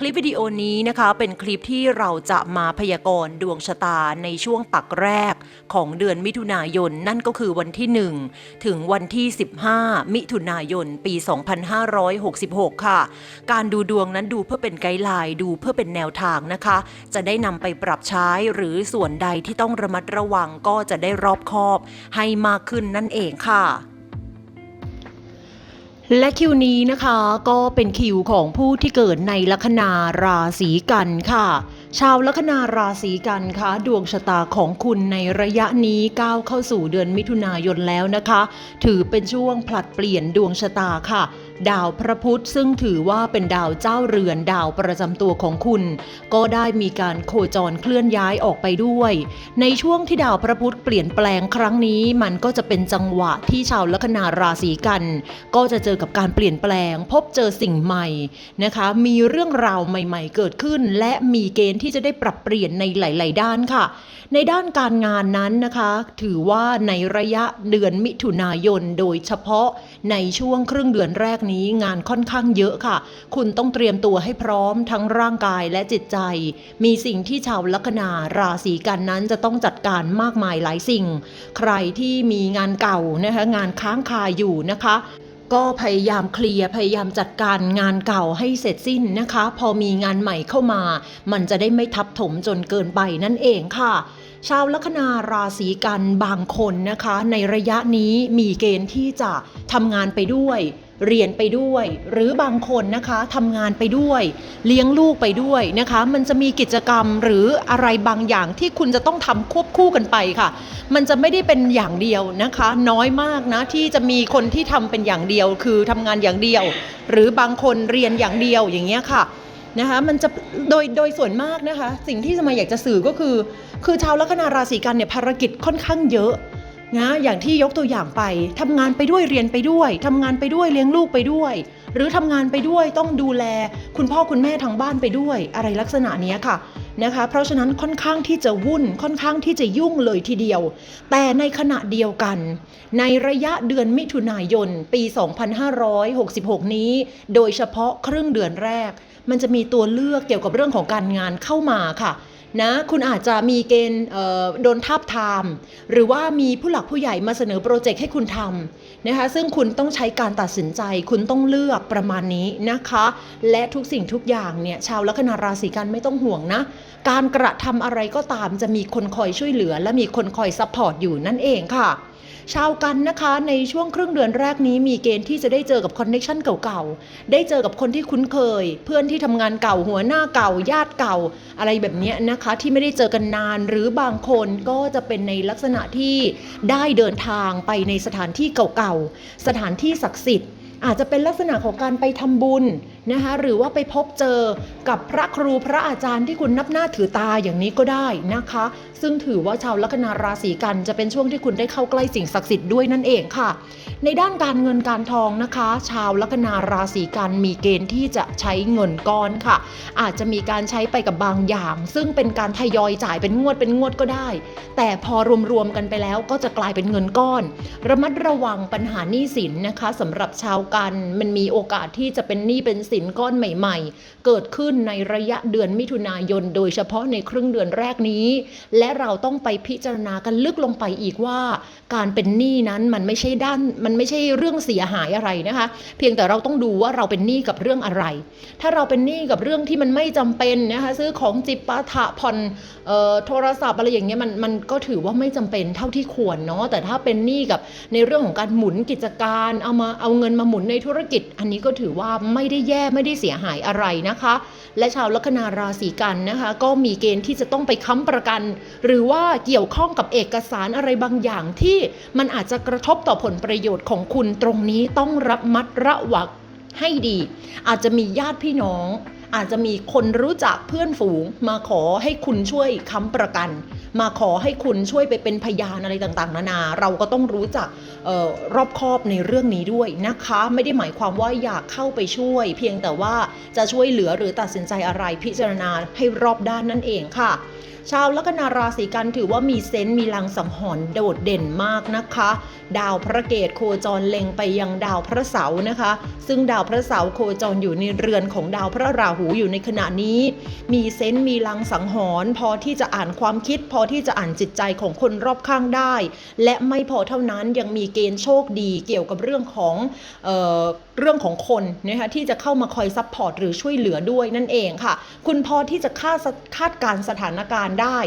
คลิปวิดีโอนี้นะคะเป็นคลิปที่เราจะมาพยากรณ์ดวงชะตาในช่วงปักแรกของเดือนมิถุนายน นั่นก็คือวันที่ 1 ถึงวันที่ 15 มิถุนายน ปี 2566 ค่ะ การดูดวงนั้นดูเพื่อเป็นไกด์ไลน์ดูเพื่อเป็นแนวทางนะคะ จะได้นำไปปรับใช้หรือส่วนใดที่ต้องระมัดระวังก็จะได้รอบคอบให้มากขึ้นนั่นเองค่ะ และคิวนี้นะคะก็เป็นคิวของผู้ที่เกิดในลัคนาราศีกันค่ะ ชาวลัคนาราศีกันคะดวงชะตาของคุณในระยะนี้ก้าวเข้าสู่เดือนมิถุนายนแล้วนะคะ ถือเป็นช่วงผลัดเปลี่ยนดวงชะตาค่ะ ดาวพระพุธซึ่งถือว่าเป็นดาวเจ้าเรือนดาวประจำตัวของคุณ ก็ได้มีการโคจรเคลื่อนย้ายออกไปด้วย ในช่วงที่ดาวพระพุธเปลี่ยนแปลงครั้งนี้ มันก็จะเป็นจังหวะที่ชาวลัคนาราศีกัน ก็จะเจอกับการเปลี่ยนแปลง พบเจอสิ่งใหม่นะคะ มีเรื่องราวใหม่ๆ เกิดขึ้น และมีเกณฑ์ที่จะได้ปรับเปลี่ยนในหลาย ๆ ด้านค่ะ ในด้านการงานนั้นนะคะ ถือว่าในระยะเดือนมิถุนายน โดยเฉพาะในช่วงครึ่งเดือนแรกนี้งานค่อนข้างเยอะค่ะ คุณต้องเตรียมตัวให้พร้อมทั้งร่างกายและจิตใจ มีสิ่งที่ชาวลัคนาราศีกันนั้นจะต้องจัดการมากมายหลายสิ่ง ใครที่มีงานเก่านะคะงานค้างคาอยู่นะคะก็พยายามเคลียร์พยายามจัดการงานเก่าให้เสร็จสิ้นนะคะ พอมีงานใหม่เข้ามา มันจะได้ไม่ทับถมจนเกินไปนั่นเองค่ะ ชาวลัคนาราศีกันบางคนนะคะ ในระยะนี้มีเกณฑ์ที่จะทำงานไปด้วย เรียนไปด้วย หรือบางคนนะคะทำงานไปด้วย เลี้ยงลูกไปด้วยนะคะ มันจะมีกิจกรรมหรืออะไรบางอย่างที่คุณจะต้องทำควบคู่กันไปค่ะ มันจะไม่ได้เป็นอย่างเดียวนะคะ น้อยมากนะที่จะมีคนที่ทำเป็นอย่างเดียว คือทำงานอย่างเดียว หรือบางคนเรียนอย่างเดียวอย่างเงี้ยค่ะนะคะมันจะโดยโดยส่วนมากนะคะ สิ่งที่สมัยอยากจะสื่อก็คือ คือชาวลัคนาราศีกันเนี่ยภารกิจค่อนข้างเยอะ นะอย่างที่ยกตัวอย่างไปทำงานไปด้วยเรียนไปด้วยทำงานไปด้วยเลี้ยงลูกไปด้วย หรือทำงานไปด้วยต้องดูแล คุณพ่อคุณแม่ทางบ้านไปด้วยอะไรลักษณะนี้ค่ะนะคะ เพราะฉะนั้นค่อนข้างที่จะวุ่นค่อนข้างที่จะยุ่งเลยทีเดียว แต่ในขณะเดียวกัน ในระยะเดือนมิถุนายน ปี 2566 นี้ โดยเฉพาะครึ่งเดือนแรก มันจะมีตัวเลือกเกี่ยวกับเรื่องของการงานเข้ามาค่ะ นะคุณอาจจะมีเกณฑ์โดนทาบทาม หรือว่ามีผู้หลักผู้ใหญ่มาเสนอโปรเจกต์ให้คุณทำนะคะซึ่งคุณต้องใช้การตัดสินใจ คุณต้องเลือกประมาณนี้นะคะ และทุกสิ่งทุกอย่างเนี่ยชาวลัคนาราศีกันไม่ต้องห่วงนะ การกระทำอะไรก็ตามจะมีคนคอยช่วยเหลือ และมีคนคอยซัพพอร์ตอยู่นั่นเองค่ะ ชาวกันนะคะในช่วงครึ่งเดือนแรกนี้มีเกณฑ์ที่จะได้เจอกับคอนเนคชันเก่าๆ ได้เจอกับคนที่คุ้นเคย เพื่อนที่ทำงานเก่าหัวหน้าเก่า ญาติเก่า อะไรแบบนี้นะคะที่ไม่ได้เจอกันนาน หรือบางคนก็จะเป็นในลักษณะที่ได้เดินทางไปในสถานที่เก่าๆ สถานที่ศักดิ์สิทธิ์อาจจะเป็นลักษณะของการไปทำบุญ นะคะหรือว่าไปพบเจอกับพระครูพระอาจารย์ที่คุณนับหน้าถือตาอย่างนี้ก็ได้นะคะ ซึ่งถือว่าชาวลัคนาราศีกันจะเป็นช่วงที่คุณได้เข้าใกล้สิ่งศักดิ์สิทธิ์ด้วยนั่นเองค่ะ ในด้านการเงินการทองนะคะ ชาวลัคนาราศีกันมีเกณฑ์ที่จะใช้เงินก้อนค่ะ อาจจะมีการใช้ไปกับบางอย่าง ซึ่งเป็นการทยอยจ่ายเป็นงวดเป็นงวดก็ได้ แต่พอรวมๆกันไปแล้วก็จะกลายเป็นเงินก้อน ระมัดระวังปัญหาหนี้สินนะคะสำหรับชาวกันมันมีโอกาสที่จะเป็นหนี้เป็นสินก้อนใหม่ ๆ เกิดขึ้นในระยะเดือนมิถุนายน โดยเฉพาะในครึ่งเดือนแรกนี้ และเราต้องไปพิจารณากันลึกลงไปอีกว่า การเป็นหนี้นั้นมันไม่ใช่ด้านมันไม่ใช่เรื่องเสียหายอะไรนะคะ เพียงแต่เราต้องดูว่าเราเป็นหนี้กับเรื่องอะไร ถ้าเราเป็นหนี้กับเรื่องที่มันไม่จำเป็นนะคะซื้อของจิปาถะผ่อนโทรศัพท์อะไรอย่างเงี้ยมันมันก็ถือว่าไม่จำเป็นเท่าที่ควรเนาะแต่ถ้าเป็นหนี้กับในเรื่องของการหมุนกิจการ เอามาเอาเงินมาหมุนในธุรกิจ อันนี้ก็ถือว่าไม่ได้แย่ไม่ได้เสียหายอะไรนะคะ และชาวลัคนาราศีกันนะคะ ก็มีเกณฑ์ที่จะต้องไปค้ำประกัน หรือว่าเกี่ยวข้องกับเอกสารอะไรบางอย่างที่มันอาจจะกระทบต่อผลประโยชน์ของคุณตรงนี้ต้องรับมัดระวังให้ดี อาจจะมีญาติพี่น้อง อาจจะมีคนรู้จักเพื่อนฝูงมาขอให้คุณช่วยค้ำประกัน มาขอให้คุณช่วยไปเป็นพยานอะไรต่างๆ นานา เราก็ต้องรู้จักออรอบคอบในเรื่องนี้ด้วยนะคะ ไม่ได้หมายความว่าอยากเข้าไปช่วย เพียงแต่ว่าจะช่วยเหลือหรือตัดสินใจอะไรพิจารณาให้รอบด้านนั่นเองค่ะชาวลัคนาราศีกันถือว่ามีเซนต์มีลังสังหรณ์โดดเด่นมากนะคะ ดาวพระเกตโคจรเล็งไปยังดาวพระเสาร์นะคะ ซึ่งดาวพระเสาร์โคจรอยู่ในเรือนของดาวพระราหูอยู่ในขณะนี้ มีเซนต์มีลังสังหรณ์พอที่จะอ่านความคิดพออที่จะอ่านจิตใจของคนรอบข้างได้ และไม่พอเท่านั้นยังมีเกณฑ์โชคดีเกี่ยวกับเรื่องของ เรื่องของคนนะคะที่จะเข้ามาคอยซัพพอร์ตหรือช่วยเหลือด้วยนั่นเองค่ะ คุณพอที่จะคาดคาดการสถานการณ์ได้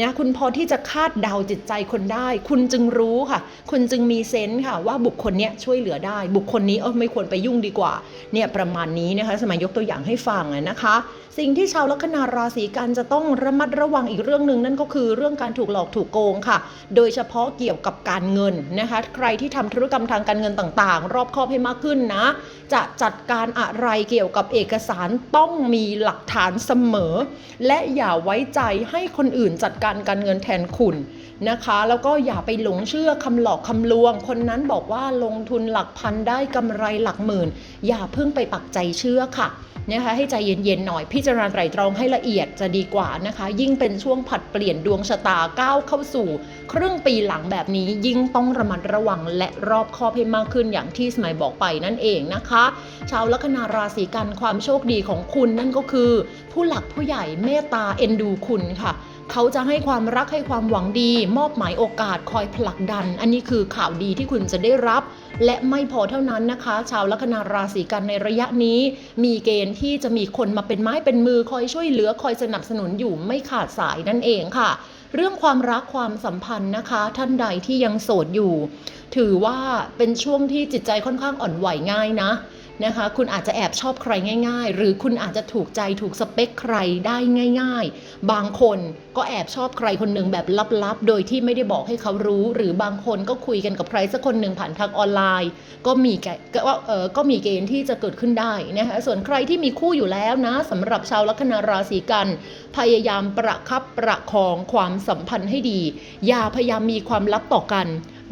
นะคุณพอที่จะคาดเดาจิตใจคนได้ คุณจึงรู้ค่ะ คุณจึงมีเซนส์ค่ะ ว่าบุคคลเนี้ยช่วยเหลือได้ บุคคลนี้เออไม่ควรไปยุ่งดีกว่า เนี่ยประมาณนี้นะคะ สมัยยกตัวอย่างให้ฟังนะคะ สิ่งที่ชาวลัคนาราศีกันจะต้องระมัดระวังอีกเรื่องหนึ่งนั่นก็คือเรื่องการถูกหลอกถูกโกงค่ะ โดยเฉพาะเกี่ยวกับการเงินนะคะ ใครที่ทำธุรกรรมทางการเงินต่างๆ รอบคอบให้มากขึ้นนะจะจัดการอะไรเกี่ยวกับเอกสารต้องมีหลักฐานเสมอ และอย่าไว้ใจให้คนอื่นจัดการการเงินแทนคุณนะคะ แล้วก็อย่าไปหลงเชื่อคำหลอกคำลวง คนนั้นบอกว่าลงทุนหลักพันได้กำไรหลักหมื่น อย่าเพิ่งไปปักใจเชื่อค่ะ นะคะให้ใจเย็นๆหน่อยพิจารณาไตรตรองให้ละเอียดจะดีกว่านะคะ ยิ่งเป็นช่วงผัดเปลี่ยนดวงชะตาก้าวเข้าสู่ ครึ่งปีหลังแบบนี้ยิ่งต้องระมัดระวังและรอบคอบให้มากขึ้นอย่างที่สมัยบอกไปนั่นเองนะคะ ชาวลัคนาราศีกันความโชคดีของคุณนั่นก็คือ ผู้หลักผู้ใหญ่เมตตาเอ็นดูคุณค่ะ เขาจะให้ความรักให้ความหวังดี มอบหมายโอกาสคอยผลักดัน อันนี้คือข่าวดีที่คุณจะได้รับ และไม่พอเท่านั้นนะคะ ชาวลัคนาราศีกันในระยะนี้ มีเกณฑ์ที่จะมีคนมาเป็นไม้เป็นมือคอยช่วยเหลือคอยสนับสนุนอยู่ไม่ขาดสายนั่นเองค่ะ เรื่องความรักความสัมพันธ์นะคะ ท่านใดที่ยังโสดอยู่ ถือว่าเป็นช่วงที่จิตใจค่อนข้างอ่อนไหวง่ายนะ นะคะ คุณอาจจะแอบชอบใครง่าย ๆ หรือคุณอาจจะถูกใจถูกสเปคใครได้ง่าย ๆ บางคนก็แอบชอบใครคนหนึ่งแบบลับๆ โดยที่ไม่ได้บอกให้เขารู้ หรือบางคนก็คุยกันกับใครสักคนหนึ่งผ่านทางออนไลน์ ก็มีแกก็เออก็มีเกณฑ์ที่จะเกิดขึ้นได้นะคะส่วนใครที่มีคู่อยู่แล้วนะสำหรับชาวลัคนาราศีกัน พยายามประคับประคองความสัมพันธ์ให้ดี อย่าพยายามมีความลับต่อกัน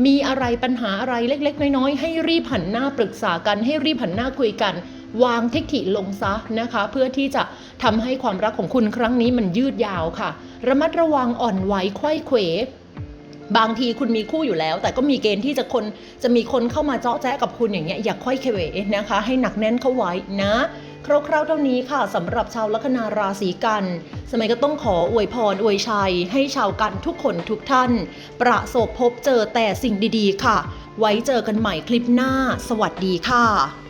มีอะไรปัญหาอะไรเล็ก ๆ น้อยๆให้รีบหันหน้าปรึกษากัน ให้รีบหันหน้าคุยกัน วางทิฐิลงซะนะคะ เพื่อที่จะทำให้ความรักของคุณครั้งนี้มันยืดยาวค่ะ ระมัดระวังอ่อนไหวไข้เขวบางทีคุณมีคู่อยู่แล้ว แต่ก็มีเกณฑ์ที่จะคนจะมีคนเข้ามาเจาะแจ๊กับคุณอย่างเงี้ยอย่าค่อยเขวนะคะ ให้หนักแน่นเข้าไว้นะ คร่าวๆเท่านี้ค่ะสำหรับชาวลัคนาราศีกัน สมัยก็ต้องขออวยพรอวยชัย ให้ชาวกันทุกคนทุกท่าน ประสบพบเจอแต่สิ่งดีๆ ค่ะ ไว้เจอกันใหม่คลิปหน้า สวัสดีค่ะ